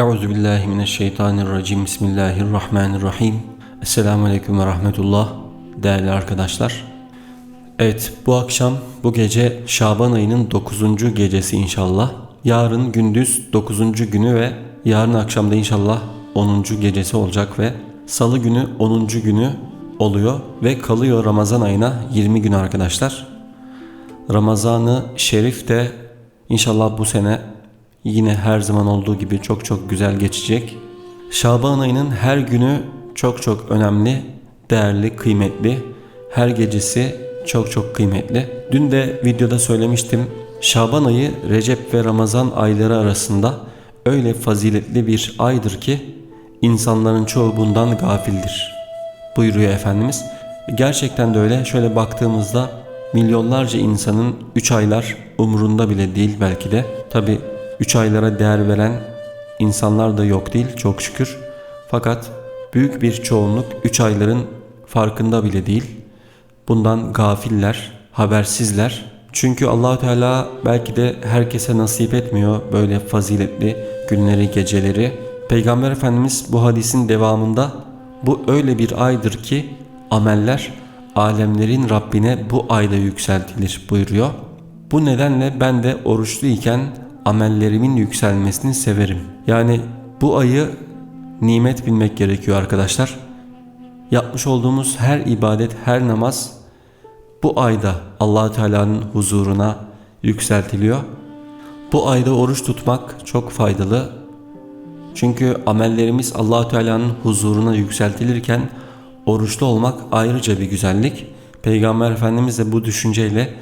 Euzu billahi mineşşeytanirracim. Bismillahirrahmanirrahim. Esselamu aleyküm ve rahmetullah. Değerli arkadaşlar. Evet bu akşam bu gece Şaban ayının 9. gecesi inşallah. Yarın gündüz 9. günü ve yarın akşamda inşallah 10. gecesi olacak ve salı günü 10. günü oluyor ve kalıyor Ramazan ayına 20 gün arkadaşlar. Ramazanı Şerif de inşallah bu sene yine her zaman olduğu gibi çok çok güzel geçecek. Şaban ayının her günü çok çok önemli, değerli, kıymetli. Her gecesi çok çok kıymetli. Dün de videoda söylemiştim. Şaban ayı Recep ve Ramazan ayları arasında öyle faziletli bir aydır ki insanların çoğu bundan gafildir. Buyuruyor Efendimiz. Gerçekten de öyle. Şöyle baktığımızda milyonlarca insanın 3 aylar umrunda bile değil belki de. Tabi 3 aylara değer veren insanlar da yok değil çok şükür. Fakat büyük bir çoğunluk 3 ayların farkında bile değil. Bundan gafiller, habersizler. Çünkü Allahu Teala belki de herkese nasip etmiyor böyle faziletli günleri, geceleri. Peygamber Efendimiz bu hadisin devamında bu öyle bir aydır ki ameller alemlerin Rabbine bu ayda yükseltilir buyuruyor. Bu nedenle ben de oruçluyken amellerimin yükselmesini severim. Yani bu ayı nimet bilmek gerekiyor arkadaşlar. Yapmış olduğumuz her ibadet, her namaz bu ayda allah Teala'nın huzuruna yükseltiliyor. Bu ayda oruç tutmak çok faydalı. Çünkü amellerimiz allah Teala'nın huzuruna yükseltilirken oruçlu olmak ayrıca bir güzellik. Peygamber Efendimiz de bu düşünceyle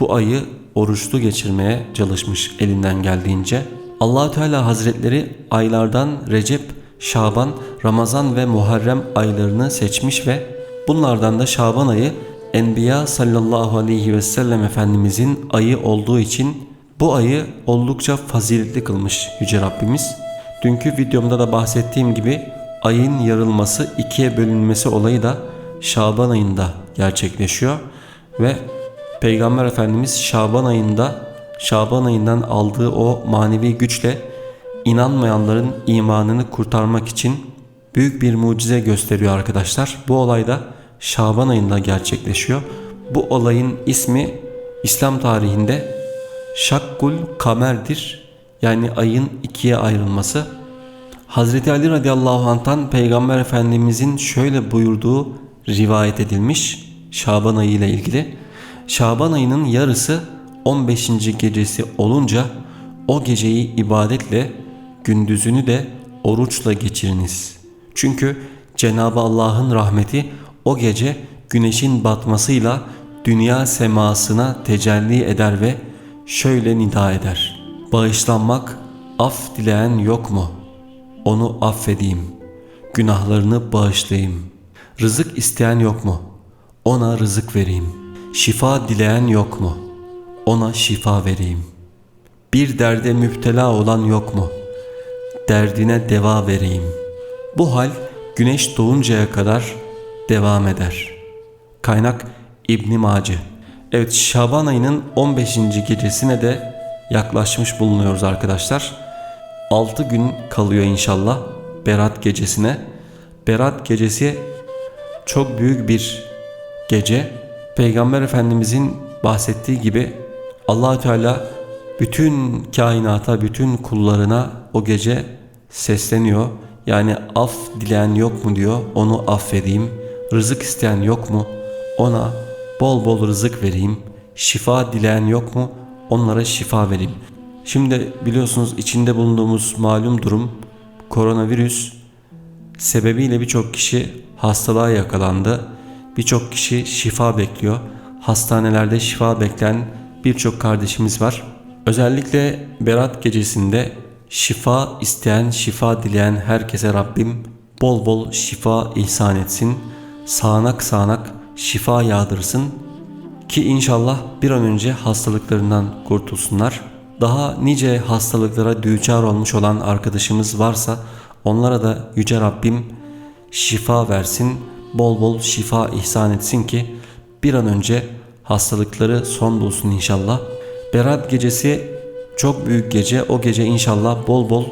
bu ayı oruçlu geçirmeye çalışmış elinden geldiğince. allah Teala Hazretleri aylardan Recep, Şaban, Ramazan ve Muharrem aylarını seçmiş ve bunlardan da Şaban ayı Enbiya sallallahu aleyhi ve sellem Efendimizin ayı olduğu için bu ayı oldukça faziletli kılmış Yüce Rabbimiz. Dünkü videomda da bahsettiğim gibi ayın yarılması ikiye bölünmesi olayı da Şaban ayında gerçekleşiyor ve Peygamber Efendimiz Şaban ayında Şaban ayından aldığı o manevi güçle inanmayanların imanını kurtarmak için büyük bir mucize gösteriyor arkadaşlar. Bu olay da Şaban ayında gerçekleşiyor. Bu olayın ismi İslam tarihinde Şakkul Kamer'dir. Yani ayın ikiye ayrılması. Hazreti Ali radıyallahu anh'tan Peygamber Efendimizin şöyle buyurduğu rivayet edilmiş Şaban ayı ile ilgili. Şaban ayının yarısı 15. gecesi olunca o geceyi ibadetle, gündüzünü de oruçla geçiriniz. Çünkü Cenab-ı Allah'ın rahmeti o gece güneşin batmasıyla dünya semasına tecelli eder ve şöyle nida eder. Bağışlanmak, af dileyen yok mu? Onu affedeyim. Günahlarını bağışlayayım. Rızık isteyen yok mu? Ona rızık vereyim.'' Şifa dileyen yok mu? Ona şifa vereyim. Bir derde müptela olan yok mu? Derdine deva vereyim. Bu hal güneş doğuncaya kadar devam eder. Kaynak İbn Mace. Evet Şaban ayının 15. gecesine de yaklaşmış bulunuyoruz arkadaşlar. 6 gün kalıyor inşallah Berat gecesine. Berat gecesi çok büyük bir gece Peygamber Efendimizin bahsettiği gibi allah Teala bütün kainata, bütün kullarına o gece sesleniyor. Yani af dileyen yok mu diyor, onu affedeyim. Rızık isteyen yok mu, ona bol bol rızık vereyim. Şifa dileyen yok mu, onlara şifa vereyim. Şimdi biliyorsunuz içinde bulunduğumuz malum durum koronavirüs sebebiyle birçok kişi hastalığa yakalandı Birçok kişi şifa bekliyor. Hastanelerde şifa bekleyen birçok kardeşimiz var. Özellikle Berat gecesinde şifa isteyen, şifa dileyen herkese Rabbim bol bol şifa ihsan etsin. Sağanak sağanak şifa yağdırsın ki inşallah bir an önce hastalıklarından kurtulsunlar. Daha nice hastalıklara düçar olmuş olan arkadaşımız varsa onlara da Yüce Rabbim şifa versin bol bol şifa ihsan etsin ki bir an önce hastalıkları son bulsun inşallah. Berat gecesi çok büyük gece. O gece inşallah bol bol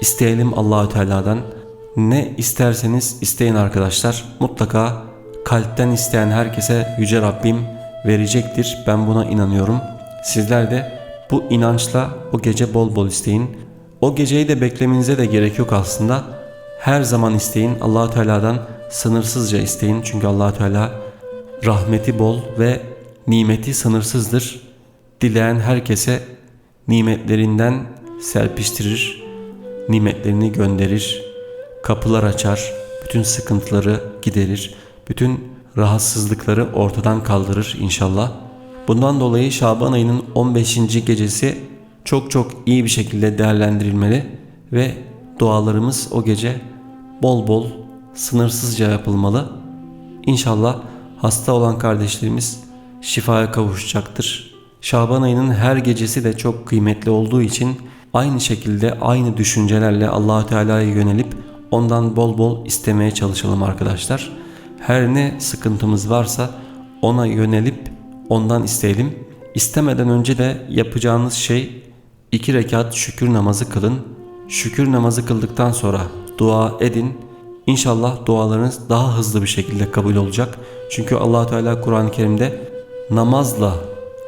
isteyelim Allahü Teala'dan. Ne isterseniz isteyin arkadaşlar. Mutlaka kalpten isteyen herkese yüce Rabbim verecektir. Ben buna inanıyorum. Sizler de bu inançla o gece bol bol isteyin. O geceyi de beklemenize de gerek yok aslında. Her zaman isteyin. Allahü Teala'dan sınırsızca isteyin. Çünkü Allahü Teala rahmeti bol ve nimeti sınırsızdır. Dileyen herkese nimetlerinden serpiştirir, nimetlerini gönderir, kapılar açar, bütün sıkıntıları giderir, bütün rahatsızlıkları ortadan kaldırır inşallah. Bundan dolayı Şaban ayının 15. gecesi çok çok iyi bir şekilde değerlendirilmeli ve dualarımız o gece bol bol sınırsızca yapılmalı. İnşallah hasta olan kardeşlerimiz şifaya kavuşacaktır. Şaban ayının her gecesi de çok kıymetli olduğu için aynı şekilde aynı düşüncelerle Allahü Teala'ya yönelip ondan bol bol istemeye çalışalım arkadaşlar. Her ne sıkıntımız varsa ona yönelip ondan isteyelim. İstemeden önce de yapacağınız şey iki rekat şükür namazı kılın. Şükür namazı kıldıktan sonra dua edin. İnşallah dualarınız daha hızlı bir şekilde kabul olacak. Çünkü allah Teala Kur'an-ı Kerim'de namazla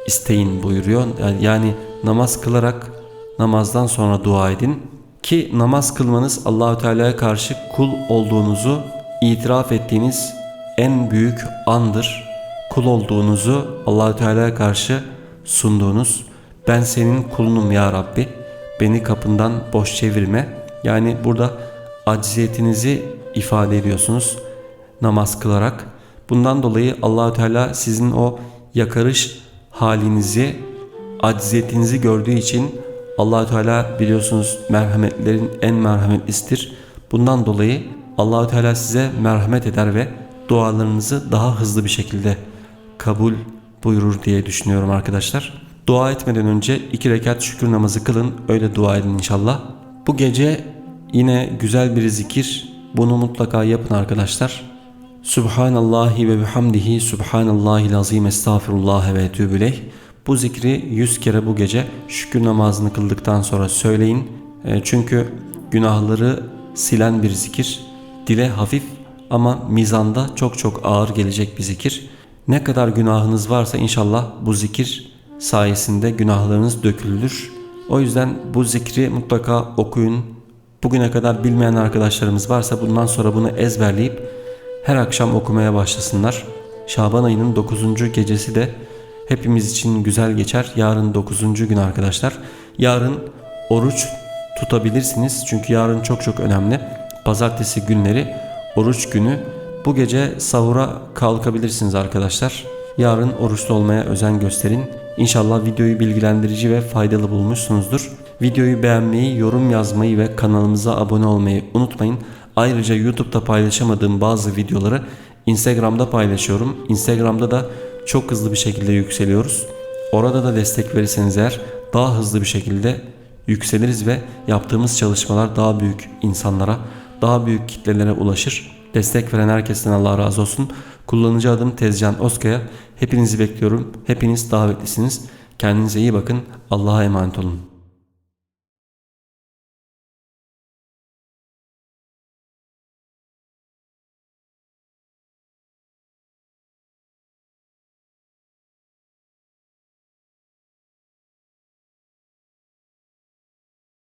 isteyin buyuruyor. Yani, yani namaz kılarak namazdan sonra dua edin. Ki namaz kılmanız Allahü Teala'ya karşı kul olduğunuzu itiraf ettiğiniz en büyük andır. Kul olduğunuzu Allahü Teala'ya karşı sunduğunuz ben senin kulunum ya Rabbi beni kapından boş çevirme. Yani burada acziyetinizi ifade ediyorsunuz namaz kılarak. Bundan dolayı Allahü Teala sizin o yakarış halinizi, acziyetinizi gördüğü için Allahü Teala biliyorsunuz merhametlerin en merhametlisidir. Bundan dolayı Allahü Teala size merhamet eder ve dualarınızı daha hızlı bir şekilde kabul buyurur diye düşünüyorum arkadaşlar. Dua etmeden önce iki rekat şükür namazı kılın öyle dua edin inşallah. Bu gece yine güzel bir zikir bunu mutlaka yapın arkadaşlar. Subhanallahi ve bihamdihi Subhanallahil azim estağfirullah ve etûbüleyh. Bu zikri 100 kere bu gece şükür namazını kıldıktan sonra söyleyin. E, çünkü günahları silen bir zikir. Dile hafif ama mizanda çok çok ağır gelecek bir zikir. Ne kadar günahınız varsa inşallah bu zikir sayesinde günahlarınız dökülür. O yüzden bu zikri mutlaka okuyun. Bugüne kadar bilmeyen arkadaşlarımız varsa bundan sonra bunu ezberleyip her akşam okumaya başlasınlar. Şaban ayının 9. gecesi de hepimiz için güzel geçer. Yarın 9. gün arkadaşlar. Yarın oruç tutabilirsiniz. Çünkü yarın çok çok önemli. Pazartesi günleri oruç günü. Bu gece sahura kalkabilirsiniz arkadaşlar. Yarın oruçlu olmaya özen gösterin. İnşallah videoyu bilgilendirici ve faydalı bulmuşsunuzdur. Videoyu beğenmeyi, yorum yazmayı ve kanalımıza abone olmayı unutmayın. Ayrıca YouTube'da paylaşamadığım bazı videoları Instagram'da paylaşıyorum. Instagram'da da çok hızlı bir şekilde yükseliyoruz. Orada da destek verirseniz eğer daha hızlı bir şekilde yükseliriz ve yaptığımız çalışmalar daha büyük insanlara, daha büyük kitlelere ulaşır. Destek veren herkesten Allah razı olsun. Kullanıcı adım Tezcan Oskaya. Hepinizi bekliyorum. Hepiniz davetlisiniz. Kendinize iyi bakın. Allah'a emanet olun.